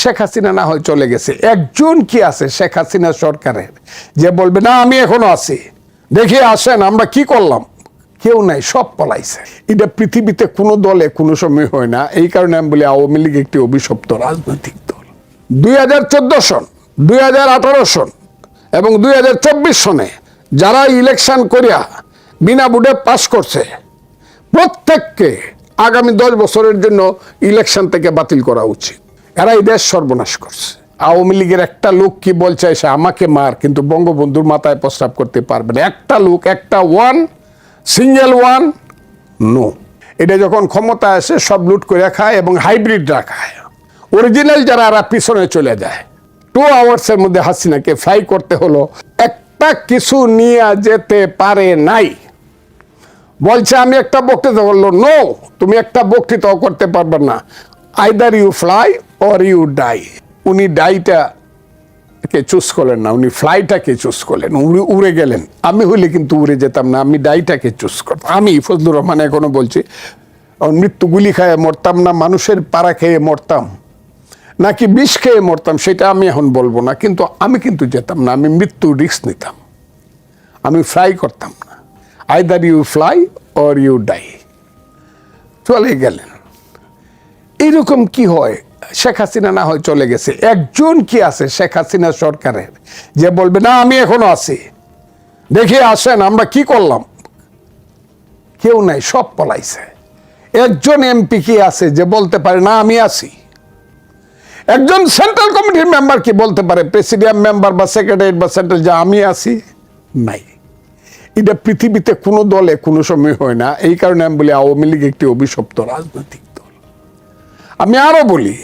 শেখ হাসিনা না হয় চলে গেছে। একজন কি আছে শেখ হাসিনা সরকারের? যে বলবে, না, আমি এখনও আছি। দেখে, আসেন, আমরা কি করলাম? কেউ নাই, সব পলাইছে। এটা পৃথিবীতে কোনো দলে কোনো সময় হয় না। এই কারণে আমি বলি, আওয়ামী লীগ একটি অভিশপ্ত রাজনৈতিক দল। দুই হাজার চোদ্দ সন, দুই হাজার আঠারো সন এবং দুই হাজার চব্বিশ সনে যারা ইলেকশন করিয়া বিনা বুডে পাশ করছে, প্রত্যেককে আগামী দশ বছরের জন্য ইলেকশন থেকে বাতিল করা উচিত। এরা এই দেশ সর্বনাশ করছে। আওয়ামী লীগের একটা লোক কি বলছে, সে আমাকে মার, কিন্তু বঙ্গবন্ধুর মাথায় প্রস্তাব করতে পারবে না। একটা লোক, একটা ওয়ান সিঙ্গেল ওয়ান নো এটা যখন ক্ষমতা আসে, সব লুট করে খায় এবং হাইব্রিডরা খায় অরিজিনাল যারা, এরা পিছনে চলে যায়। টু আওয়ার্সের মধ্যে হাসিনাকে ফ্লাই করতে হলো। একটা কিছু নিয়ে যেতে পারে নাই। বলছে, আমি একটা বক্তৃতা বলল নো তুমি একটা বক্তৃতাও করতে পারবে না। Either you fly or you die উনি ডাইটা কে চুজ করলেন না, উনি ফ্লাইটাকে চুজ করলেন উনি উড়ে গেলেন। আমি হইলে কিন্তু উড়ে যেতাম না, আমি ডাইটাকে চুজ করতাম। আমি ফজলুর রহমান এখনও বলছি মৃত্যু গুলি খায় মরতাম না, মানুষের পাড়া খেয়ে মরতাম। নাকি বিষ খেয়ে মরতাম, সেটা আমি এখন বলব না, কিন্তু আমি কিন্তু যেতাম না, আমি মৃত্যু রিস্ক নিতাম। আমি ফ্লাই করতাম না। Either you fly or you die চলে গেলেন। এইরকম কি হয়? শেখ হাসিনা না হয় চলে গেছে। একজন কি আছে শেখ হাসিনা সরকারের যে বলবে, না, আমি এখনও আছি। দেখে আসেন, আমরা কি করলাম? কেউ নাই, সব পলাইছে। একজন এমপি কি আছে যে বলতে পারে, না, আমি আছি একজন সেন্ট্রাল কমিটির মেম্বার কি বলতে পারে, প্রেসিডিয়াম মেম্বার বা সেক্রেটারি বা সেন্ট্রাল, যে আমি আছি নাই। এটা পৃথিবীতে কোনো দলে কোনো সময় হয় না। এই কারণে আমি বলি, আওয়ামী লীগ একটি অভিশপ্ত রাজনৈতিক আমি আরও বলি,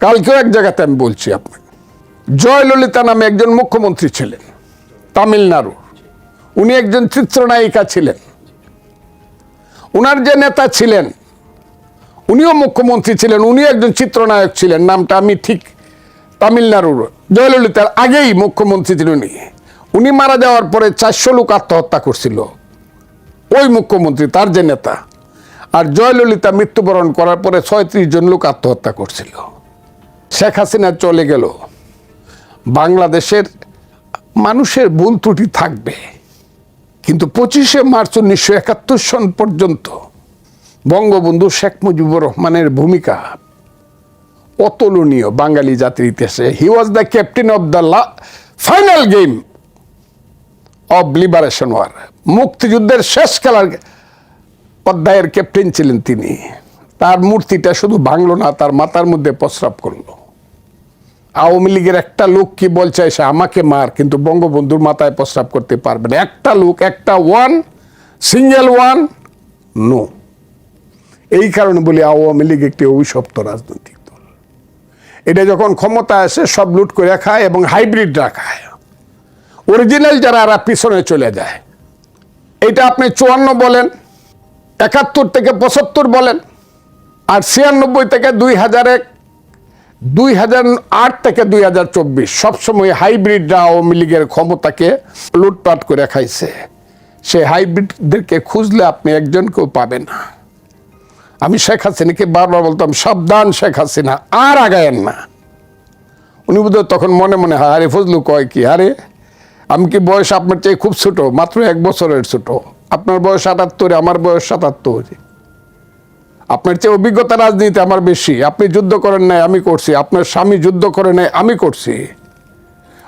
কালকেও এক জায়গাতে আমি বলছি আপনাকে, জয়ললিতা নামে একজন মুখ্যমন্ত্রী ছিলেন, তামিলনাড়ুর। উনি একজন চিত্রনায়িকা ছিলেন। উনার যে নেতা ছিলেন, উনিও মুখ্যমন্ত্রী ছিলেন উনি একজন চিত্রনায়ক ছিলেন, নামটা আমি ঠিক তামিলনাড়ুর, জয়ললিতার আগেই মুখ্যমন্ত্রী ছিলেন উনি। উনি মারা যাওয়ার পরে চারশো লোক আত্মহত্যা করছিল। ওই মুখ্যমন্ত্রী, তার যে নেতা আর জয়ললিতা মৃত্যুবরণ করার পরে ছয়ত্রিশ জন লোক আত্মহত্যা করছিল। শেখ হাসিনা চলে গেল। বাংলাদেশের মানুষের ভুল ত্রুটি থাকবে। কিন্তু পঁচিশে মার্চ উনিশশো একাত্তর সন পর্যন্ত বঙ্গবন্ধু শেখ মুজিবুর রহমানের ভূমিকা অতুলনীয় বাঙালি জাতির ইতিহাসে। He was the captain of the final game of liberation war মুক্তিযুদ্ধের শেষ খেলার অধ্যায়ের ক্যাপ্টেন ছিলেন তিনি। তার মূর্তিটা শুধু ভাঙলো না, তার মাথার মধ্যে প্রস্রাব করল। আওয়ামী লীগের একটা লোক কি বলছে সে আমাকে মার, কিন্তু বঙ্গবন্ধুর মাথায় প্রস্রাব করতে পারবে না। একটা লোক, একটা ওয়ান, সিঙ্গেল ওয়ান, নো। এই কারণে বলি আওয়ামী লীগ একটি অভিশপ্ত রাজনৈতিক দল। এটা যখন ক্ষমতা আসে, সব লুট করে খায় এবং হাইব্রিডরা খায় অরিজিনাল যারা পিছনে চলে যায়। এটা আপনি চুয়ান্ন বলেন একাত্তর থেকে পঁচাত্তর বলেন, আর ছিয়ানব্বই থেকে দুই হাজার এক, দুই হাজার আট থেকে দুই হাজার চব্বিশ সবসময় হাইব্রিডরা আওয়ামী লীগের ক্ষমতাকে লুটপাট করে খাইছে। সে হাইব্রিডদেরকে খুঁজলে আপনি একজনকেও পাবেন না। আমি শেখ হাসিনাকে বারবার বলতাম, সাবধান শেখ হাসিনা, আর আগায়েন না। উনি বোধহয় তখন মনে মনে, হয়, আরে ফজলু কয় কি? আরে, আমি কি বয়স আপনার চেয়ে খুব ছোট? মাত্র এক বছরের ছোট। আপনার বয়স আটাত্তরে আমার বয়স সাতাত্তর। আপনার চেয়ে অভিজ্ঞতা রাজনীতি আমার বেশি। আপনি যুদ্ধ করেন নাই, আমি করছি। আপনার স্বামী যুদ্ধ করে নাই আমি করছি।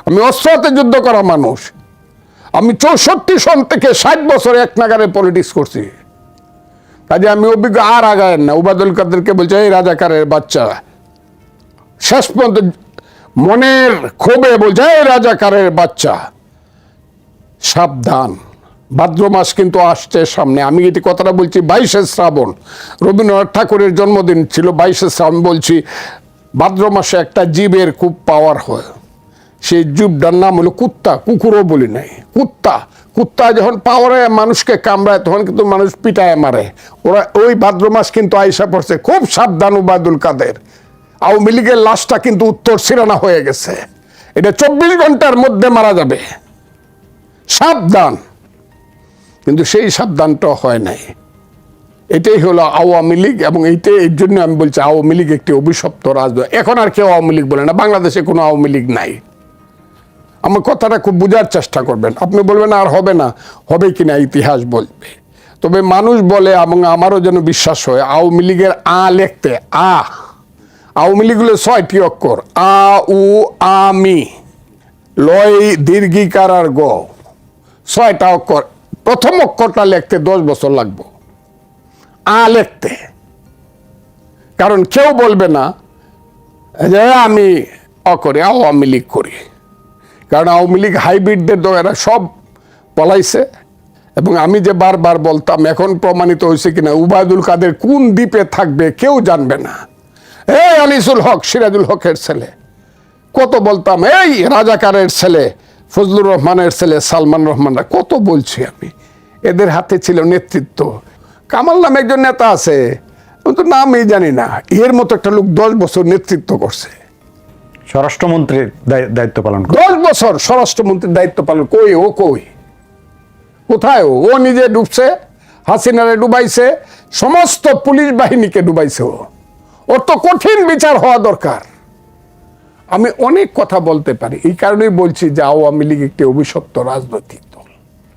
আমি অস্ত্র যুদ্ধ করা মানুষ। আমি চৌষট্টি সন থেকে ষাট বছর এক নাগারে পলিটিক্স করছি। কাজে আমি অভিজ্ঞ, আর আগায়েন না। উবাদুল কাদেরকে বলছে, এই রাজাকারের বাচ্চা। শেষ পর্যন্ত মনের ক্ষোভে বলছে, এই রাজাকারের বাচ্চা। সাবধান। ভাদ্র মাস কিন্তু আসছে সামনে। আমি এটি কথাটা বলছি, বাইশে শ্রাবণ, রবীন্দ্রনাথ ঠাকুরের জন্মদিন ছিল, বাইশে শ্রাবণ বলছি, ভাদ্র মাসে একটা জীবের খুব পাওয়ার হয়। সেই জীবটার নাম হলো কুত্তা, কুকুরও বলি নাই। কুত্তা কুত্তা যখন পাওয়ারে মানুষকে কামড়ায়, তখন কিন্তু মানুষ পিটায় মারে। ওরা ওই ভাদ্র মাস কিন্তু আইসা পড়ছে, খুব সাবধান উবায়দুল কাদের। আওয়ামী লীগের লাশটা কিন্তু উত্তর সিরানা হয়ে গেছে। এটা চব্বিশ ঘণ্টার মধ্যে মারা যাবে। সাবধান। কিন্তু সেই সাবধানটা হয় নাই। এটাই হলো আওয়ামী লীগ এবং এইটাই এর জন্য আমি বলছি আওয়ামী লীগ একটি অভিশপ্ত রাজনীতি এখন আর কেউ আওয়ামী লীগ বলে না, বাংলাদেশে কোনো আওয়ামী লীগ নাই। আমার কথাটা খুব বোঝার চেষ্টা করবেন। আপনি বলবেন আর হবে না, হবে কিনা ইতিহাস বলবে। তবে মানুষ বলে এবং আমারও যেন বিশ্বাস হয়, আওয়ামী লীগের আ লিখতে আ। আওয়ামী লীগ হলো ছয়টি অক্ষর, আ, উ আমি লয়, দীর্ঘিকার আর গ। ছয়টা অক্ষর প্রথম অক্ষরটা লিখতে দশ বছর লাগবে। আ লিখতে। কারণ কেউ বলবে না, যে আমি অকরি আওয়ামী লীগ করি। কারণ আওয়ামী লীগ হাইব্রিডদের এরা সব পলাইছে। এবং আমি যে বারবার বলতাম, এখন প্রমাণিত হয়েছে কিনা, উবায়দুল কাদের কোন দ্বীপে থাকবে কেউ জানবে না। এই আনিসুল হক, সিরাজুল হকের ছেলে। কত বলতাম, এই রাজাকারের ছেলে, ফজলুর রহমানের ছেলে, সালমান রহমানরা, কত বলছি আমি। এদের হাতে ছিল নেতৃত্ব। কামাল নামে একজন নেতা আছে আমি তো নামই জানি না। এর মতো একটা লোক দশ বছর নেতৃত্ব করছে। স্বরাষ্ট্রমন্ত্রীর দায়িত্ব পালন দশ বছর স্বরাষ্ট্রমন্ত্রীর দায়িত্ব পালন কই ও কই? কোথায় ও? ও নিজে ডুবছে হাসিনারে ডুবাইছে সমস্ত পুলিশ বাহিনীকে ডুবাইছে ও। ওর তো কঠিন বিচার হওয়া দরকার। আমি অনেক কথা বলতে পারি। এই কারণেই বলছি যে আওয়ামী লীগ একটি অভিশপ্ত রাজনৈতিক।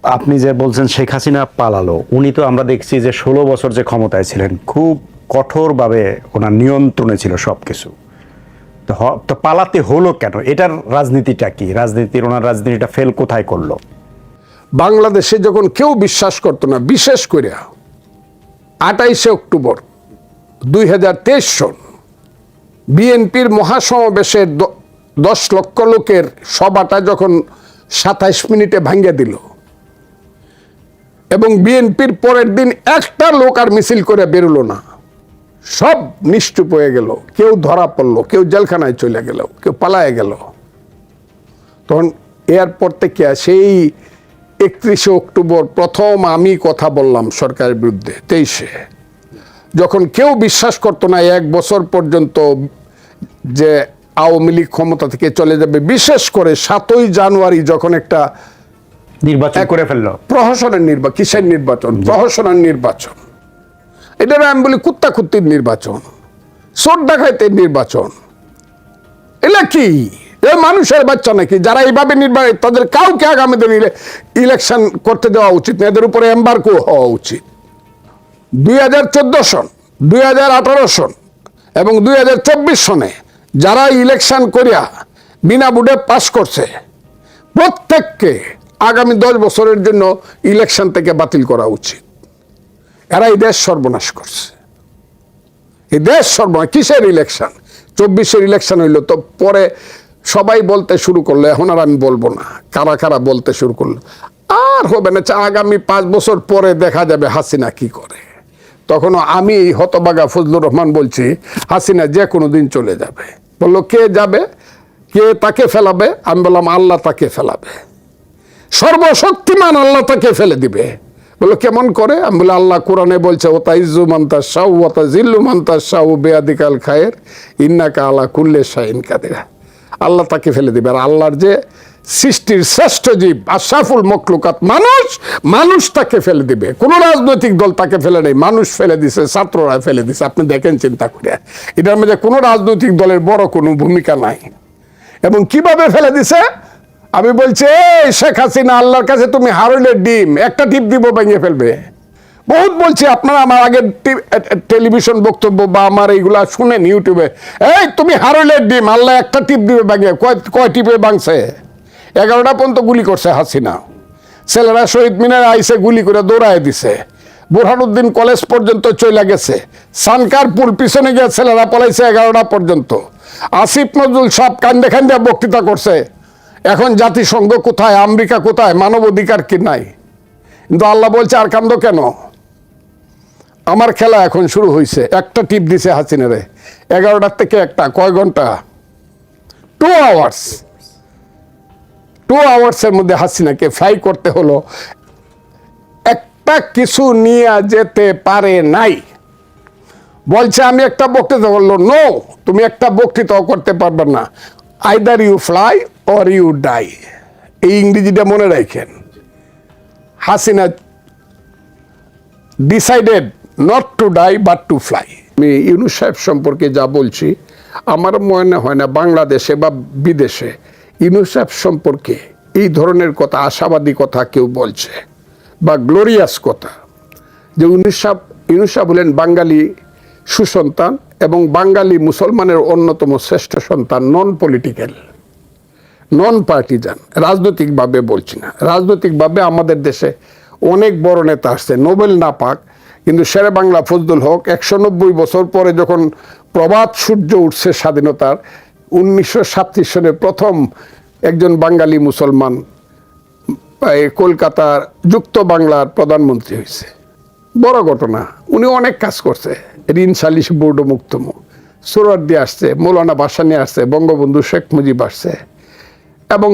আপনি যে বলছেন শেখ হাসিনা পালালো, উনি তো আমরা দেখছি যে ষোলো বছর যে ক্ষমতায় ছিলেন, খুব কঠোরভাবে ওনার নিয়ন্ত্রণে ছিল সব কিছু তো পালাতে হলো কেন? এটার রাজনীতিটা কি? রাজনীতির, ওনার রাজনীতিটা ফেল কোথায় করল? বাংলাদেশে যখন কেউ বিশ্বাস করতো না, বিশেষ করে আটাইশে অক্টোবর দুই হাজার তেইশ সন, বিএনপির মহাসমাবেশের দশ লক্ষ লোকের সভাটা যখন সাতাইশ মিনিটে ভাঙ্গে দিল এবং বিএনপির পরের দিন একটা লোক আর মিছিল করে বেরোলো না। সব নিশ্চুপ হয়ে গেল। কেউ ধরা পড়ল, কেউ জেলখানায় চলে গেল, কেউ পালায় গেল। তখন এয়ারপোর্ট থেকে সেই একত্রিশে অক্টোবর প্রথম আমি কথা বললাম সরকারের বিরুদ্ধে, তেইশে। যখন কেউ বিশ্বাস করতো না, এক বছর পর্যন্ত যে আওয়ামী লীগ ক্ষমতা থেকে চলে যাবে, বিশেষ করে সাতই জানুয়ারি যখন একটা নির্বাচন। করে ফেলল। প্রহসনের নির্বাচন কিসের নির্বাচন? প্রহসনের নির্বাচন। এটা আমি বলি কুত্তা কুত্তির নির্বাচন। চোর ডাকাইতের নির্বাচন। এলা কি? মানুষের বাচ্চা নাকি? যারা এইভাবে নির্বাচন তাদের কাউকে আগামী দিন ইলেকশন করতে দেওয়া উচিত না। এদের উপরে এম্বার্কো হওয়া উচিত। দুই হাজার চোদ্দ সন দুই হাজার আঠারো সন এবং দুই হাজার চব্বিশ সনে যারা ইলেকশন করিয়া বিনা বুডে পাশ করছে প্রত্যেককে আগামী দশ বছরের জন্য ইলেকশন থেকে বাতিল করা উচিত। এরা এই দেশ সর্বনাশ করছে। এই দেশ সর্বনাশ, কিসের ইলেকশন চব্বিশের ইলেকশন হইল তো পরে সবাই বলতে শুরু করল, এখন আর আমি বলব না। কারা কারা বলতে শুরু করল? আর হবে না চা আগামী পাঁচ বছর পরে দেখা যাবে হাসিনা কি করে। তখনও আমি হতবাগা ফজলুর রহমান বলছি, হাসিনা যে কোনো দিন চলে যাবে। বলল, কে যাবে? কে তাকে ফেলাবে? আমি বললাম, আল্লাহ তাকে ফেলাবে। সর্বশক্তিমান আল্লাহ তাকে ফেলে দিবে। বলো, কেমন করে? আমি বলে, আল্লাহ কোরআনে বলছে ও তাইজু মান্তা শাহ ও তা জিল্লু মান্তা শাহ বেয়াদিকাল খায়ের, ইন্নাকা আল্লাহ কুল্লে শাহিন কাদিরা। আল্লাহ তাকে ফেলে দিবে। আর আল্লাহর যে সৃষ্টির শ্রেষ্ঠ জীব আশাফুল মকলুকাত মানুষ মানুষ তাকে ফেলে দিবে। কোন রাজনৈতিক দল তাকে ফেলে নেই, মানুষ ফেলে দিছে, ছাত্ররা ফেলে দিছে। আপনি দেখেন চিন্তা করে। এটার মধ্যে কোনো রাজনৈতিক দলের বড় কোনো ভূমিকা নাই। এবং কীভাবে ফেলে দিছে? আমি বলছি শেখ হাসিনা, আল্লাহর কাছে তুমি হারলের ডিম, একটা টিপ দিব ভেঙে ফেলবে। বহুত বলছি, আপনারা আমার আগের টেলিভিশন বক্তব্য বা আমার এইগুলা শুনেন ইউটিউবে। এই, তুমি হারলের ডিম, আল্লাহ একটা টিপ দিবে ভেঙে, কয় কয় টিপে ভাঙছে? এগারোটা পর্যন্ত গুলি করছে হাসিনা। ছেলেরা শহীদ মিনার আইসে গুলি করে দৌড়ায় দিছে। বুরহানুদ্দিন কলেজ পর্যন্ত চলে গেছে। সানকার পুল পিছনে গিয়ে ছেলেরা পলাইছে এগারোটা পর্যন্ত। আসিফ নজরুল সব কান্দে কান্দে বক্তৃতা করছে। এখন জাতিসংঘ কোথায়, আমেরিকা কোথায় মানব অধিকার কি নাই? কিন্তু আল্লাহ বলছে, আর কান্দ কেন? আমার খেলা এখন শুরু হয়েছে একটা টিপ দিছে হাসিনারে, এগারোটার থেকে একটা, কয় ঘণ্টা? টু আওয়ার্স টু আওয়ার্সের মধ্যে হাসিনাকে ফ্লাই করতে হলো। একটা কিছু নিয়ে যেতে পারে নাই। বলছে, আমি একটা বক্তৃতা বলল নো তুমি একটা বক্তৃতাও করতে পারবে না। Either you fly or you die এই ইংরেজিটা মনে রাখেন। Hasina decided not to die but to fly আমি ইউনুস সাহেব সম্পর্কে যা বলছি, আমার মনে হয় না বাংলাদেশে বা বিদেশে ইউনুস সাহেব সম্পর্কে এই ধরনের কথা, আশাবাদী কথা কেউ বলছে, বা গ্লোরিয়াস কথা। যে ইউনুস সাহেব সাহেব হলেন বাঙালি সুসন্তান এবং বাঙালি মুসলমানের অন্যতম শ্রেষ্ঠ সন্তান নন পলিটিক্যাল নন পার্টিজান রাজনৈতিকভাবে বলছি না। রাজনৈতিকভাবে আমাদের দেশে অনেক বড় নেতা আসছে, নোবেল না পাক, কিন্তু শেরে বাংলা ফজলুল হক একশো নব্বই বছর পরে যখন প্রভাত সূর্য উঠছে স্বাধীনতার, উনিশশো সাতত্রিশ সনে প্রথম একজন বাঙালি মুসলমান কলকাতার যুক্ত বাংলার প্রধানমন্ত্রী হয়েছে। বড় ঘটনা, উনি অনেক কাজ করছে। ঋণ সালিশ বোর্ড মুক্তম। দিয়ে আসছে মৌলানা বাসানি আসছে বঙ্গবন্ধু শেখ মুজিব আসছে। এবং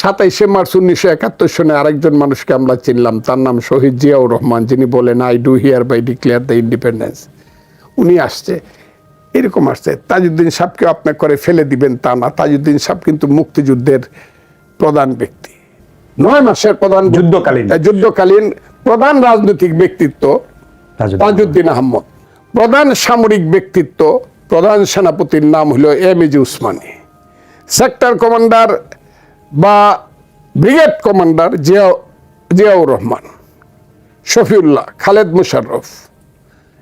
সাতাইশে মার্চ উনিশশো একাত্তর সনে আরেকজন মানুষকে আমরা চিনলাম তার নাম শহীদ জিয়াউর রহমান যিনি বলেন I do hereby declare the independence উনি আসছে এরকম আসছে। তাজউদ্দিন সাহেবকে আপনি করে ফেলে দিবেন তা না। তাজউদ্দিন সাহেব কিন্তু মুক্তিযুদ্ধের প্রধান ব্যক্তি। নয় মাসের প্রধান যুদ্ধকালীন। যুদ্ধকালীন প্রধান রাজনৈতিক ব্যক্তিত্ব। তাজউদ্দিন আহমদ। প্রধান সামরিক ব্যক্তিত্ব প্রধান সেনাপতির নাম হলো M A G Osmani. Sector commander বা ব্রিগেড কমান্ডার জিয়া জিয়াউর রহমান শফিউল্লাহ খালেদ মুশাররফ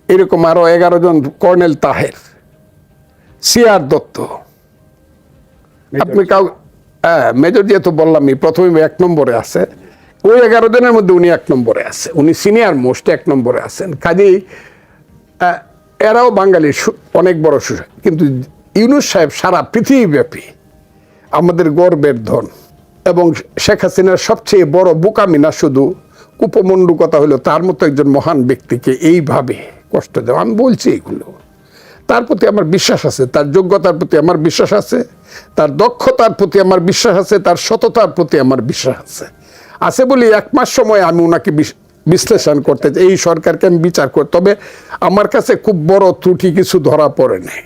এরকম আরও এগারো জন colonel Taher C R Datta. আপনি কাউ হ্যাঁ মেজর যেহেতু বললামই প্রথমে এক নম্বরে আছে। ওই এগারো জনের মধ্যে উনি এক নম্বরে আছে। উনি সিনিয়র মোস্ট এক নম্বরে আছেন। কাজেই এরাও বাঙালির অনেক বড় সুযোগ কিন্তু ইউনুস সাহেব সারা পৃথিবীব্যাপী আমাদের গর্বের ধন এবং শেখ হাসিনার সবচেয়ে বড় বোকামি না শুধু কুপমণ্ডুকতা হলো তার মতো একজন মহান ব্যক্তিকে এইভাবে কষ্ট দেওয়া। আমি বলছি এগুলো। তার প্রতি আমার বিশ্বাস আছে, তার যোগ্যতার প্রতি আমার বিশ্বাস আছে, তার দক্ষতার প্রতি আমার বিশ্বাস আছে, তার সততার প্রতি আমার বিশ্বাস আছে। আছে বলে এক মাস সময় আমি ওনাকে বিশ্লেষণ করতে এই সরকারকে আমি বিচার করি। তবে আমার কাছে খুব বড় ত্রুটি কিছু ধরা পড়ে নাই